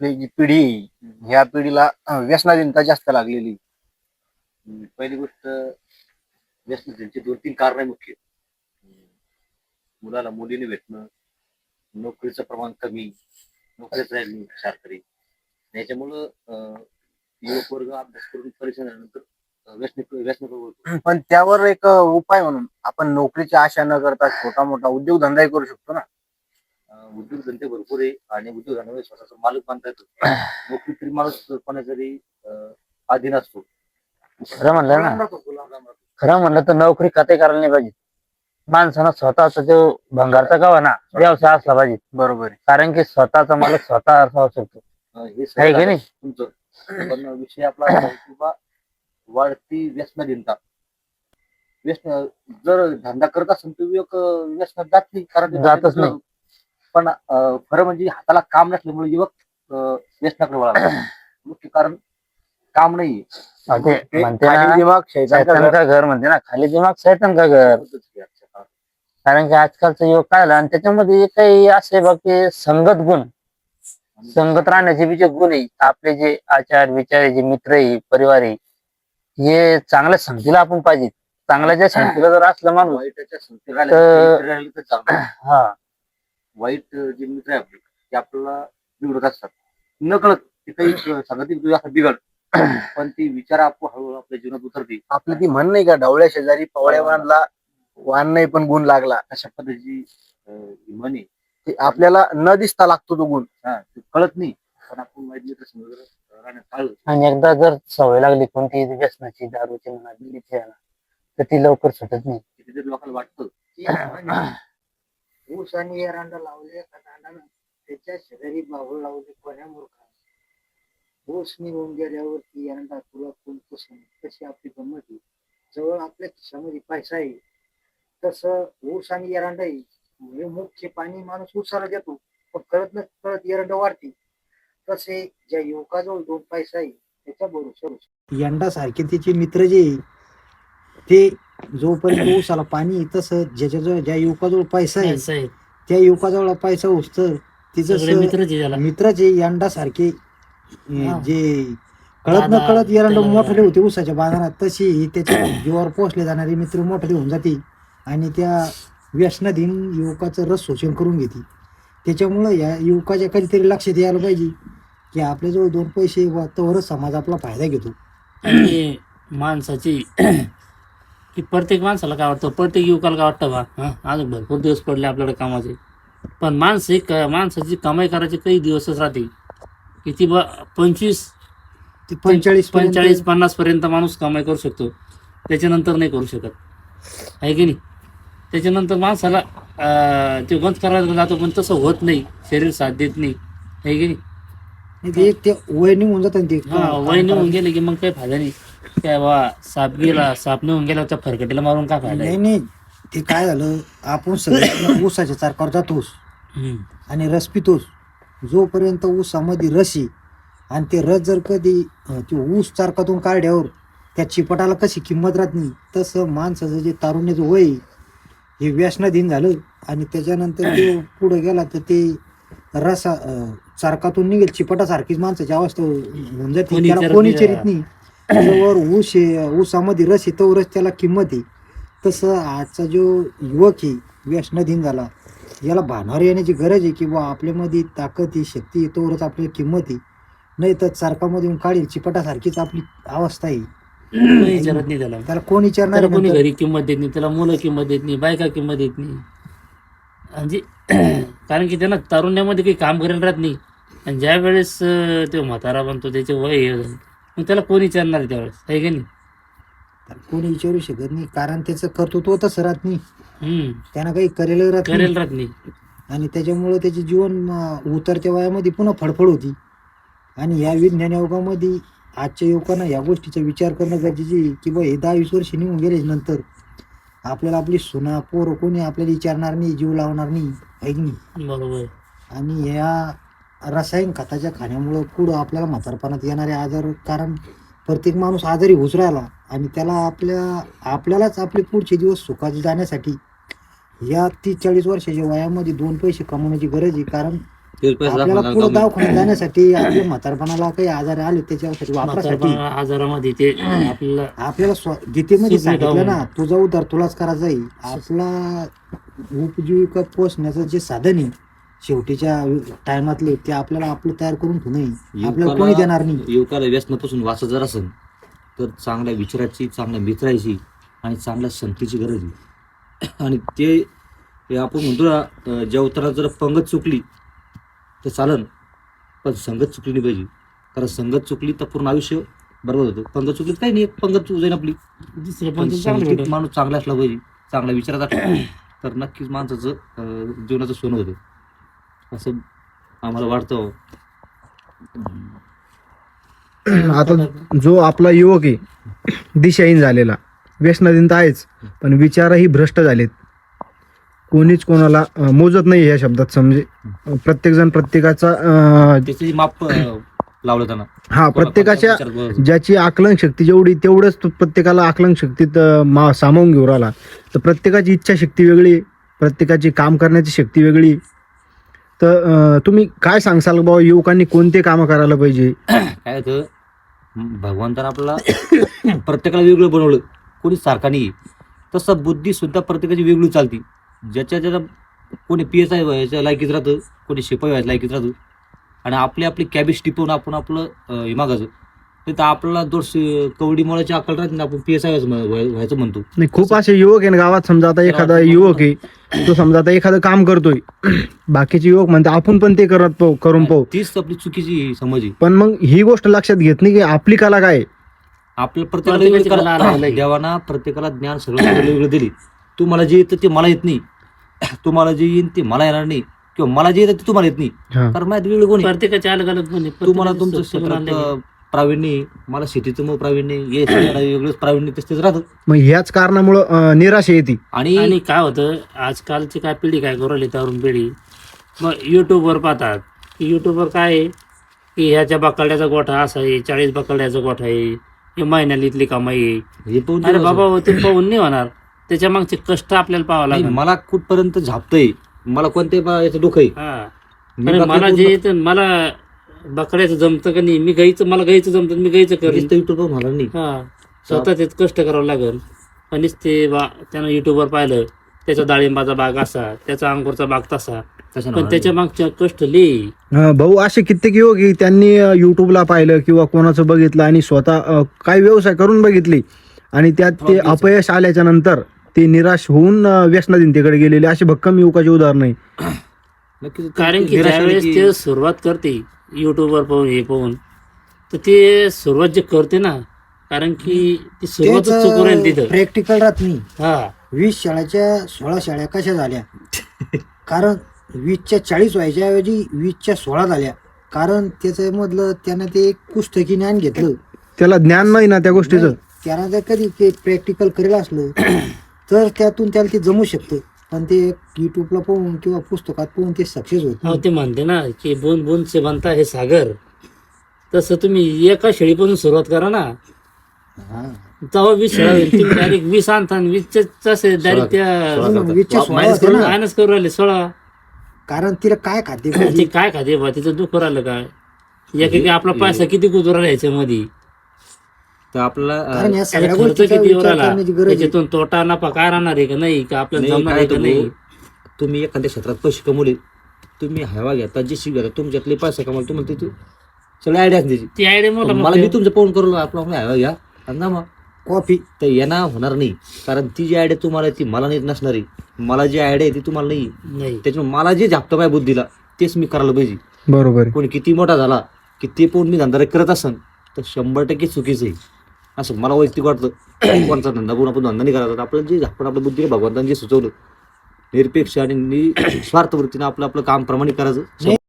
आपली जी पिढी आहे, ह्या पिढीला व्यसनाधीनता जास्त लागलेली. हम्म, पहिली गोष्ट व्यसन त्यांची दोन तीन कारण मुख्य मुलाला मुलीने भेटणं नोकरीचं प्रमाण कमी नोकरीच राहिली नाही सरकारी याच्यामुळं अं, युवक वर्ग अभ्यास करून परीक्षा झाल्यानंतर अं, व्यसनी व्यसन पण त्यावर एक उपाय म्हणून आपण नोकरीची आशा न करता छोटा मोठा उद्योगधंदाही करू शकतो ना. उद्योगधंदे भरपूर आहे आणि उद्योगधंद्यामध्ये स्वतःचा मालक बांधता येतो. नोकरी तरी माणूस कोणातरी अधीन असतो. खरं म्हणलं ना. खरं म्हणलं तर नोकरी कधी करायला नाही पाहिजे. माणसानं स्वतःचा जो भंगारचा गावा ना व्यवसाय असला पाहिजे. बरोबर आहे. कारण की स्वतःचा मालक स्वतः असावा शकतो. हे आहे की नाही? तुमचं. पण विषय आपला असा आहे की बा वाढती व्यसनाधीनता व्यसन जर धंदा करत असेल तर व्यसनात जात नाही. कारण जातच नाही. पण खरं म्हणजे हाताला काम नसल्यामुळे युवक व्यसनाकडे वळाला. मुख्य कारण काम नाही दिमाग शैतान घर. का घर म्हणते ना खाली दिमाग शैतान का घर. कारण की आजकालचं युवक काय झालं आणि त्याच्यामध्ये काही असे बघ की संगत गुण. संगत राहण्याचे बी जे गुण आहे आपले जे आचार विचार जे मित्र आहे परिवार आहे हे चांगल्या संगतीला आपण पाहिजे चांगल्या संगतीला जर असलं माणूस. हा. वाईट जे मित्र आहे आपले ते आपल्याला बिघडत असतात. न कळत ते काही संगतीत तुझ्या बिघड. पण ती विचार आपण हळूहळू आपल्या जीवनात उतरते आपली ती म्हण नाही का ढवळ्या शेजारी पवळ्या बांधला वान नाही पण गुण लागला? अशा पद्धतीची अं, ही म्हण आहे. ते आपल्याला न दिसता लागतो तो गुण. हा ते कळत नाही. पण आपण वाईट मित्र राहण्यात टाळलं आणि एकदा जर सवय लागली कोणती व्यसनाची दारूची म्हणा बिडीची म्हणा तर ती लवकर सुटत नाही. लोकांना वाटतं. आणि एरंडा लावले एका त्याच्या शेजारी बाबू लावले कोण्या मूर्खा ऊस निघून गेल्यावरती एरंडा तुला कोण पसंत तशी आपली गंमत आहे. जवळ आपल्या खिशामध्ये पैसा आहे. तसं ऊस आणि एरंडा आहे. म्हणजे मुख्य पाणी माणूस ऊसाला देतो. पण कळत न कळत एरंड वाढते. तसे ज्या युवकाजवळ दोन पैसा आहे त्याच्या बरोबर यंडा सारखे तिचे मित्र जे आहे, ते जोपर्यंत ऊसाला पाणी आहे, तसं ज्याच्याजवळ ज्या युवकाजवळ पैसा आहे असं आहे. त्या युवकाजवळ पैसा उचतर तिचं सगळे स- मित्रच आहे त्याला मित्राचे यंडा सारखे. जे कळत न दादा, कळत त्याला- मोठाले होते ऊसाच्या बाजारात तशी ही त्याच्या जीवावर पोचले जाणारे मित्र मोठाले होऊन जाते आणि त्या व्यसनाधीन युवकाचं रस शोषण करून घेते त्याच्यामुळं या युवकाच्या कधीतरी लक्षात यायला पाहिजे की आपल्याजवळ दोन पैसे वा तोवरच समाज आपला फायदा घेतो आणि माणसाची की प्रत्येक माणसाला काय वाटतं? प्रत्येक युवकाला काय वाटतं बा? हा? अजून भरपूर दिवस पडले आपल्याकडे कामाचे. पण माणसं एक माणसाची कमाई करायची काही दिवसच राहते किती बा पंचवीस ते पंचेचाळीस पंचेचाळीस पन्नास पर्यंत माणूस कमाई करू शकतो. त्याच्यानंतर नाही करू शकत. आहे की नाही? त्याच्यानंतर माणसाला ते बंद करायला जातो पण तसं होत नाही. शरीर साथ देत नाही. आहे की नाही? ते एक ते वय निघून जातं ते. हा वय निघून गेले की मग काही फायदा नाही. काय बा साप गेला साप निघून गेला त्या फरकटीला मारून काय फायदा नाही आहे? नाही ते काय झालं आपण सगळे ऊसाच्या चारकावर जातोस. हम्म. आणि रस पितोस. जोपर्यंत ऊसामध्ये रस आहे आणि ते रस जर कधी अं, ते ऊस चारकातून काढल्यावर त्या चिपटाला कशी किंमत राहत नाही तसं माणसाचं जे तारुण्याचं वय आहे, हे व्यसनाधीन झालं. आणि त्याच्यानंतर ते पुढे गेला तर ते रसा अं, चारकातून निघेल. चिपटासारखीच माणसाची अवस्था होऊन जाते. कोणी त्याला विचारत कोणी नाही. चरित नाही. त्याच्यावर ऊस आहे ऊसामध्ये रस आहे तोवरच त्याला किंमत आहे. तसं आजचा जो युवक आहे व्यसनाधीन झाला याला भानावर येण्याची गरज आहे की बा आपल्यामध्ये ताकद आहे शक्ती आहे तोवरच आपल्याला किंमत आहे. नाही तर चारकामध्ये येऊन काढील. चिपटासारखीच आपली अवस्था आहे. कोणी विचारत नाही त्याला. त्याला कोण विचारणार त्याला कोणी नंतर? घरी किंमत देत नाही त्याला मुलं किंमत देत नाही बायका किंमत देत नाही. म्हणजे कारण की त्यांना तारुण्यामध्ये काही काम करायला राहत नाही. आणि ज्या वेळेस तो म्हातारा बनतो त्याचे वय हे झालं, मग त्याला कोणी विचारणार त्यावेळेस? आहे की नाही? कोणी विचारू शकत नाही. कारण त्याचं कर्तृत्व तसं राहत नाही. हम्म. त्यानं काही करेल राहत नाही. करेल राहत नाही. आणि त्याच्यामुळं त्याचे जीवन अं, उतरत्या वयामध्ये पुन्हा फडफड होती. आणि या विज्ञान युगामध्ये आजच्या युवकांना या गोष्टीचा विचार करणं गरजेचे आहे की बा हे दहा वीस वर्ष निघून गेले नंतर आपल्याला आपली सुना पोरं कोणी आपल्याला विचारणार नाही जीव लावणार नाही. ऐक नाही? बरोबर. आणि ह्या रासायनिक खताच्या खाण्यामुळं पुढं आपल्याला म्हातारपणात येणारे आजार कारण प्रत्येक माणूस आजारी होऊच राहिला आणि त्याला आपल्या आपल्यालाच आपले पुढचे दिवस सुखाचे जाण्यासाठी या तीस चाळीस वर्षाच्या वयामध्ये दोन पैसे कमवण्याची गरज आहे कारण ते पैसे आपल्याला पुढे? दवाखान्यात जाण्यासाठी आपल्या म्हातारपणाला काही आजार आले त्याच्या औषध वापरासाठी आजारामध्ये ते आपल्याला गीतेमध्ये सांगितलं. ना तुझा उद्धार तुलाच करायचा आहे आपला उपजीविका पोचण्याचं जे साधन आहे शेवटीच्या टायमातले ते आपल्याला आपलं तयार करून ठेवू नये. आपल्याला कोणी देणार नाही. युवकाला व्यसनापासून वाचत जर असेल तर चांगल्या विचाराची चांगल्या मित्राची आणि चांगल्या संगतीची गरज आहे. आणि ते आपण म्हणतो ना जेवताना जर पंगत चुकली तर चालन पण संगत चुकली नाही पाहिजे. कारण संगत चुकली तर पूर्ण आयुष्य बरोबर होतं. पंगत चुकली काही नाही एक पंगत चुक जाईल आपली. चांगलं. माणूस चांगला असला पाहिजे चांगल्या विचारात असला तर नक्कीच माणसाचं जीवनाचं सोनं होतं. असं आम्हाला वाटतं. आता जो आपला युवक आहे दिशाहीन झालेला. व्यसनाधीन तर आहेच पण विचारही भ्रष्ट झालेत. कोणीच कोणाला अं, मोजत नाही या शब्दात समजे. प्रत्येक जण प्रत्येकाचा अं, त्याचे माप अं, लावलं त्यांना. हा प्रत्येकाच्या ज्याची आकलन शक्ती जेवढी तेवढंच तो प्रत्येकाला आकलन शक्तीत अं, मा सामावून घेऊन राहिला. तर प्रत्येकाची इच्छा शक्ती वेगळी प्रत्येकाची काम करण्याची शक्ती वेगळी. तर तुम्ही काय सांगसाल बाबा युवकांनी कोणते कामं करायला पाहिजे? काय होतं भगवंतानं आपला प्रत्येकाला वेगळं बनवलं कोणी सारखा नाही. तसं बुद्धी सुद्धा प्रत्येकाची वेगळी चालती. ज्याच्या ज्याचा कोणी पी एस आय व्हायच्या लायकीत राहतं कोणी शिपाई व्हायचं लायकीत राहतं आणि आपली आपली कॅबेज टिपवून आपण आपलं हे मागायचं. नाही तर आपल्याला दोष कवडी मुळाची अक्कल राहते ना आपण पी एस आय व्हायचं म्हणतो. नाही खूप असे युवक आहे ना गावात समजा आता एखादा युवक आहे तो समजा आता एखादं काम करतोय बाकीचे युवक म्हणतात आपण पण ते करत पाहू करून पाहू तीच आपली चुकीची समज आहे. पण मग ही गोष्ट लक्षात घेत नाही की आपली कला काय आहे. आपल्या प्रत्येकाला. देवाना प्रत्येकाला ज्ञान सगळं वेगळं दिली. तुम्हाला जे येतं ते मला येत नाही. तुम्हाला जे येईल ते मला येणार नाही. किंवा मला जे येतं ते तुम्हाला येत नाही. हा. कारण माहिती वेगळं कोणी प्रत्येकाचे अलग अलग गुण आहे. तुम्हाला तुमचं क्षेत्रात प्रावीण्य आहे. मला शेतीचं मग प्रावीण्य आहे. हे वेगळंच प्रावीण्य तेच तेच राहतं. मग ह्याच कारणामुळं अं, निराशा येते आणि आणि काय होतं आजकालची काय पिढी काय करू राहिली तरुण पिढी? मग युट्यूबवर पाहतात. की युट्यूबवर काय आहे? की ह्याच्या बकड्याचा गोठा असा आहे चाळीस बकड्याचा गोठा आहे हे महिन्याला इथली कमाई आहे. हे पाहून अरे बाबा हो, ते पाहून नाही होणार. त्याच्या मागचे कष्ट आपल्याला पाहावं नाही, लागेल मला कुठपर्यंत झापतंय? मला कोणत्या बा- याचं डोकं आहे? हा. मी अरे बाकी मला जे पूर्ण- येतं मला बकड्याचं जमतं का नाही? मी गाईचं मला गाईचं जमतं मी गाईचं करीन. नुसतं YouTube वर होणार नाही हा. स्वतः तेच कष्ट करावं लागेल. आणि ते बा त्यानं युट्यूबवर पाहिलं त्याचा डाळिंबाचा बाग असा त्याचा अंगूरचा बाग तसा. तसं पण त्याच्या. मागच्या कष्ट ले अं, भाऊ असे कित्येक युवक आहे त्यांनी अं, युट्यूबला पाहिलं किंवा कोणाचं बघितलं आणि स्वतः अं, काही व्यवसाय करून बघितले. आणि त्यात ते Fraud अपयश आल्याच्यानंतर ते निराश होऊन अं, व्यसनाधीनतेकडे गेलेले. असे भक्कम युवकाचे उदाहरण आहे नक्कीच कारण की निराशा ज्यावेळेस की- ते सुरुवात करते युट्यूबवर पाहून हे पाहून. तर ते सुरुवात जे करते ना कारण की ती सुरुवातच चुकून राहील तिथं. प्रॅक्टिकल राहत नाही. हा. वीस शाळेच्या सोळा शाळा कशा झाल्या? कारण वीसच्या चाळीस व्हायच्या ऐवजी वीसच्या सोळा झाल्या. कारण त्याच्यामधलं त्यानं ते एक पुस्तकी ज्ञान घेतलं. त्याला ज्ञान नाही ना त्या गोष्टीचं? त्यानं जर कधी ते प्रॅक्टिकल करेल असलं तर त्यातून त्याला ते जमू शकतं. पण ते युट्यूबला पाहून किंवा पुस्तकात पाहून ते सक्सेस होत अहो नाही. ते म्हणते ना की बोन बोन से बनता हे सागर. तसं तुम्ही एका शेळीपासून सुरुवात करा ना. हा. तेव्हा वीस शेळ्या होईल. तुम्ही डायरेक्ट वीस आणता आणि तसे डायरेक्ट त्या सोळा होते ना. मायनस करू राहिले सोळा. कारण तिला काय खाते ते काय खाते बा तिचं दुःख राहिलं काय एक एक आपला पैसा किती गुजू राहिला याच्यामध्ये? तर आपल्याला कारण या त्याचा सगळ्या खर्च गोष्टीचा किती विचार राहिला करण्याची गरज आहे. त्याच्यातून तोटा नफा काय राहणार आहे का नाही? का आपल्याला नाही, जमणार काय आहे का नाही? तुम्ही एखाद्या क्षेत्रात पैसे कमवले तुम्ही हवा घेता जे शिकता तुमच्यातले पैसे कमावले तुम्हाला त्याची सगळी आयडिया द्यायची. ती आयडिया मोठा मला मी तुमचं पाहून करू आपला आपला हवा घ्या आणि ना मग. कॉफी तर यांना होणार नाही. कारण ती जी आयडिया तुम्हाला आहे ती मला नाही नसणार आहे. मला जी आयडिया आहे ती तुम्हाला नाही. नाही. त्याच्यामुळे मला जे झापतं माझ्या बुद्धीला तेच मी करायला पाहिजे. बरोबर. आहे कोणी किती मोठा झाला की ते पाहून मी धंदा करत असन तर शंभर टक्के चुकीचं आहे. असं मला वैयक्तिक वाटतं. कोणचा धंदा पाहून आपण धंदा नाही करायचा आपलं जे आपण आपल्या बुद्धीने भगवंतांनी जे सुचवलं निरपेक्ष आणि निस्वार्थ स्वार्थ वृत्तीने आपलं आपलं काम प्रमाणित करायचं.